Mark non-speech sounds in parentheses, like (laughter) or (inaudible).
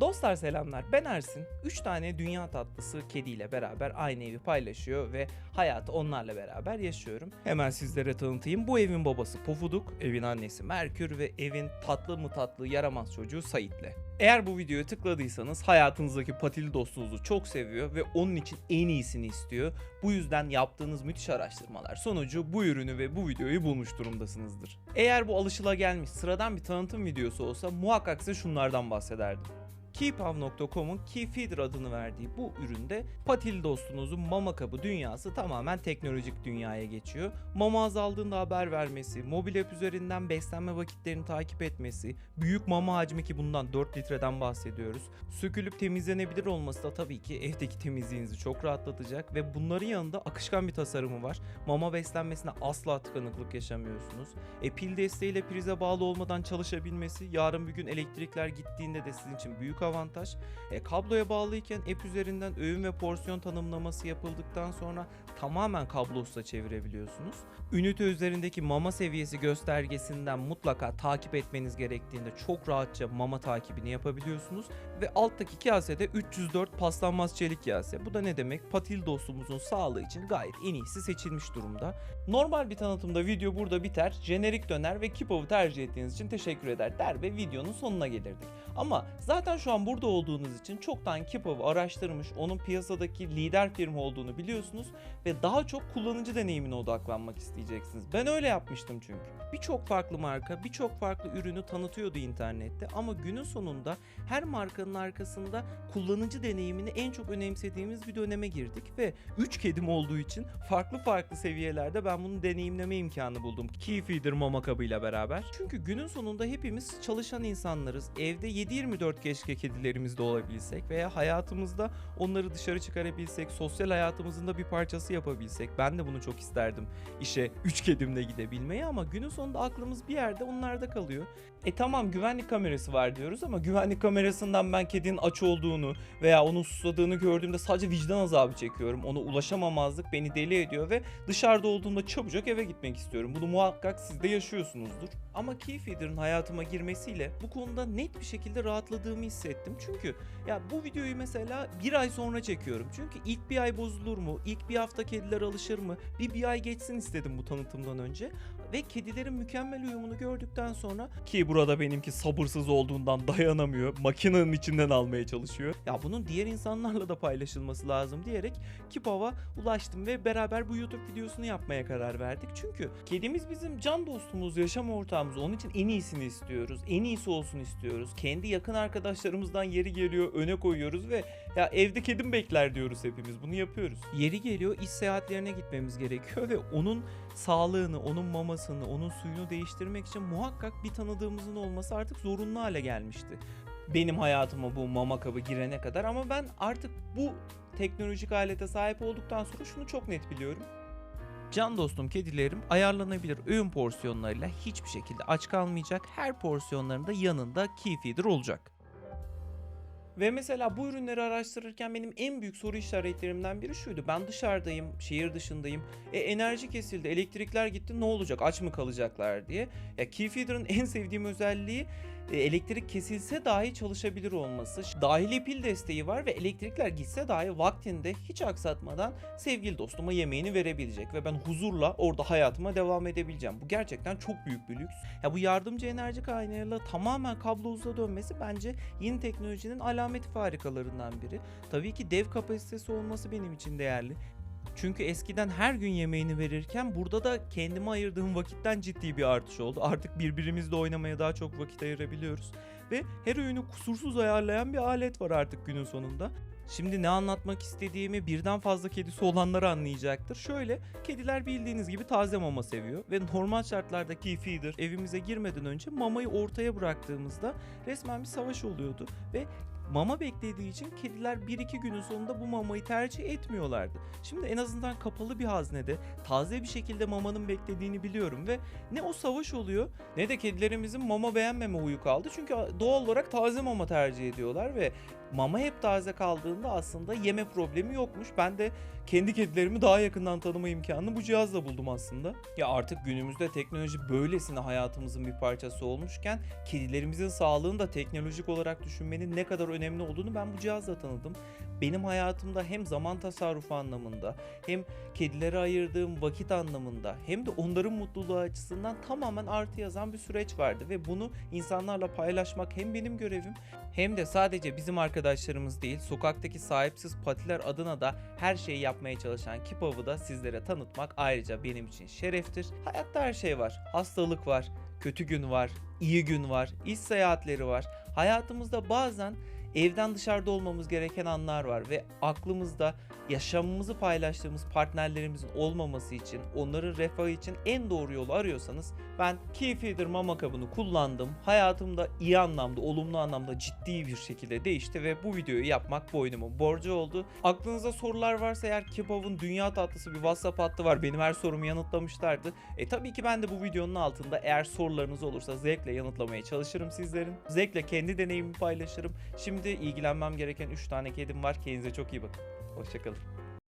Dostlar selamlar ben Ersin. 3 tane dünya tatlısı kediyle beraber aynı evi paylaşıyor ve hayatı onlarla beraber yaşıyorum. Hemen sizlere tanıtayım. Bu evin babası Pofuduk, evin annesi Merkür ve evin tatlı mı tatlı yaramaz çocuğu Sait'le. Eğer bu videoya tıkladıysanız hayatınızdaki patili dostunuzu çok seviyor ve onun için en iyisini istiyor. Bu yüzden yaptığınız müthiş araştırmalar sonucu bu ürünü ve bu videoyu bulmuş durumdasınızdır. Eğer bu alışılagelmiş sıradan bir tanıtım videosu olsa muhakkak size şunlardan bahsederdim. Keepav.com'un Keyfeeder adını verdiği bu üründe patil dostunuzun mama kabı dünyası tamamen teknolojik dünyaya geçiyor. Mama azaldığında haber vermesi, mobil app üzerinden beslenme vakitlerini takip etmesi, büyük mama hacmi ki bundan 4 litreden bahsediyoruz. Sökülüp temizlenebilir olması da tabii ki evdeki temizliğinizi çok rahatlatacak ve bunların yanında akışkan bir tasarımı var. Mama beslenmesine asla tıkanıklık yaşamıyorsunuz. E, pil desteğiyle prize bağlı olmadan çalışabilmesi, yarın bir gün elektrikler gittiğinde de sizin için büyük avantaj. E, kabloya bağlıyken app üzerinden öğün ve porsiyon tanımlaması yapıldıktan sonra tamamen kablosuzla çevirebiliyorsunuz. Ünite üzerindeki mama seviyesi göstergesinden mutlaka takip etmeniz gerektiğinde çok rahatça mama takibini yapabiliyorsunuz. Ve alttaki kasede 304 paslanmaz çelik kase. Bu da ne demek? Patil dostumuzun sağlığı için gayet en iyisi seçilmiş durumda. Normal bir tanıtımda video burada biter. Jenerik döner ve Kipov'u tercih ettiğiniz için teşekkür eder der ve videonun sonuna gelirdik. Ama zaten şu an burada olduğunuz için çoktan Kipov'u araştırmış, onun piyasadaki lider firma olduğunu biliyorsunuz ve daha çok kullanıcı deneyimine odaklanmak isteyeceksiniz. Ben öyle yapmıştım çünkü. Birçok farklı marka, birçok farklı ürünü tanıtıyordu internette ama günün sonunda her markanın arkasında kullanıcı deneyimini en çok önemsediğimiz bir döneme girdik ve 3 kedim olduğu için farklı farklı seviyelerde ben bunu deneyimleme imkanı buldum. Keyfeeder mama kabıyla beraber. Çünkü günün sonunda hepimiz çalışan insanlarız. Evde 7-24 keşke kedilerimiz de olabilsek veya hayatımızda onları dışarı çıkarabilsek, sosyal hayatımızın da bir parçası yapabilsek. Ben de bunu çok isterdim. İşe 3 kedimle gidebilmeyi ama günün sonunda aklımız bir yerde onlarda kalıyor. E tamam güvenlik kamerası var diyoruz ama güvenlik kamerasından ben kedinin aç olduğunu veya onun susadığını gördüğümde sadece vicdan azabı çekiyorum. Ona ulaşamamazlık beni deli ediyor ve dışarıda olduğumda çabucak eve gitmek istiyorum. Bunu muhakkak siz de yaşıyorsunuzdur. Ama Keyfeeder'ın hayatıma girmesiyle bu konuda net bir şekilde rahatladığımı hissettim. Çünkü ya bu videoyu mesela bir ay sonra çekiyorum. Çünkü ilk bir ay bozulur mu? İlk bir hafta kediler alışır mı? Bir bir ay geçsin istedim bu tanıtımdan önce. Ve kedilerin mükemmel uyumunu gördükten sonra ki burada benimki sabırsız olduğundan (laughs) dayanamıyor. Makinenin içinden almaya çalışıyor. Ya bunun diğer insanlarla da paylaşılması lazım diyerek Kipav'a ulaştım ve beraber bu YouTube videosunu yapmaya karar verdik. Çünkü kedimiz bizim can dostumuz, yaşam ortağımız. Onun için en iyisini istiyoruz. En iyisi olsun istiyoruz. Kendi yakın arkadaşlarımızdan yeri geliyor, öne koyuyoruz ve ya evde kedim bekler diyoruz hepimiz. Bunu yapıyoruz. Yeri geliyor iş seyahatlerine gitmemiz gerekiyor ve onun sağlığını, onun mamasını, onun suyunu değiştirmek için muhakkak bir tanıdığımızın olması artık zorunlu hale gelmişti. Benim hayatıma bu mama kabı girene kadar ama ben artık bu teknolojik alete sahip olduktan sonra şunu çok net biliyorum. Can dostum kedilerim ayarlanabilir öğün porsiyonlarıyla hiçbir şekilde aç kalmayacak. Her porsiyonlarında yanında keyfeeder olacak. Ve mesela bu ürünleri araştırırken benim en büyük soru işaretlerimden biri şuydu. Ben dışarıdayım, şehir dışındayım. E enerji kesildi, elektrikler gitti ne olacak, aç mı kalacaklar diye. Ya Keyfeeder'ın en sevdiğim özelliği elektrik kesilse dahi çalışabilir olması. Dahili pil desteği var ve elektrikler gitse dahi vaktinde hiç aksatmadan sevgili dostuma yemeğini verebilecek ve ben huzurla orada hayatıma devam edebileceğim. Bu gerçekten çok büyük bir lüks. Ya bu yardımcı enerji kaynağıyla tamamen kablosuzla dönmesi bence yeni teknolojinin alameti farikalarından biri. Tabii ki dev kapasitesi olması benim için değerli. Çünkü eskiden her gün yemeğini verirken burada da kendime ayırdığım vakitten ciddi bir artış oldu. Artık birbirimizle oynamaya daha çok vakit ayırabiliyoruz. Ve her öğünü kusursuz ayarlayan bir alet var artık günün sonunda. Şimdi ne anlatmak istediğimi birden fazla kedisi olanlar anlayacaktır. Şöyle, kediler bildiğiniz gibi taze mama seviyor ve normal şartlardaki feeder evimize girmeden önce mamayı ortaya bıraktığımızda resmen bir savaş oluyordu ve mama beklediği için kediler 1-2 günün sonunda bu mamayı tercih etmiyorlardı. Şimdi en azından kapalı bir haznede taze bir şekilde mamanın beklediğini biliyorum ve ne o savaş oluyor ne de kedilerimizin mama beğenmeme huyu kaldı. Çünkü doğal olarak taze mama tercih ediyorlar ve mama hep taze kaldığında aslında yeme problemi yokmuş. Ben de kendi kedilerimi daha yakından tanıma imkanını bu cihazla buldum aslında. Ya artık günümüzde teknoloji böylesine hayatımızın bir parçası olmuşken kedilerimizin sağlığını da teknolojik olarak düşünmenin ne kadar önemli olduğunu ben bu cihazla tanıdım. Benim hayatımda hem zaman tasarrufu anlamında hem kedilere ayırdığım vakit anlamında hem de onların mutluluğu açısından tamamen artı yazan bir süreç vardı ve bunu insanlarla paylaşmak hem benim görevim hem de sadece bizim arkadaşlarımız değil sokaktaki sahipsiz patiler adına da her şeyi yapmaya çalışan Kipav'ı da sizlere tanıtmak ayrıca benim için şereftir. Hayatta her şey var. Hastalık var, kötü gün var, iyi gün var, iş seyahatleri var. Hayatımızda bazen evden dışarıda olmamız gereken anlar var ve aklımızda yaşamımızı paylaştığımız partnerlerimizin olmaması için, onların refahı için en doğru yolu arıyorsanız ben Keyfeeder mama kabını kullandım. Hayatımda iyi anlamda, olumlu anlamda ciddi bir şekilde değişti ve bu videoyu yapmak boynumun borcu oldu. Aklınızda sorular varsa eğer Kebab'ın dünya tatlısı bir WhatsApp hattı var. Benim her sorumu yanıtlamışlardı. E tabii ki ben de bu videonun altında eğer sorularınız olursa zevkle yanıtlamaya çalışırım sizlerin. Zevkle kendi deneyimimi paylaşırım. Şimdi ilgilenmem gereken 3 tane kedim var. Kendinize çok iyi bakın. Hoşçakalın.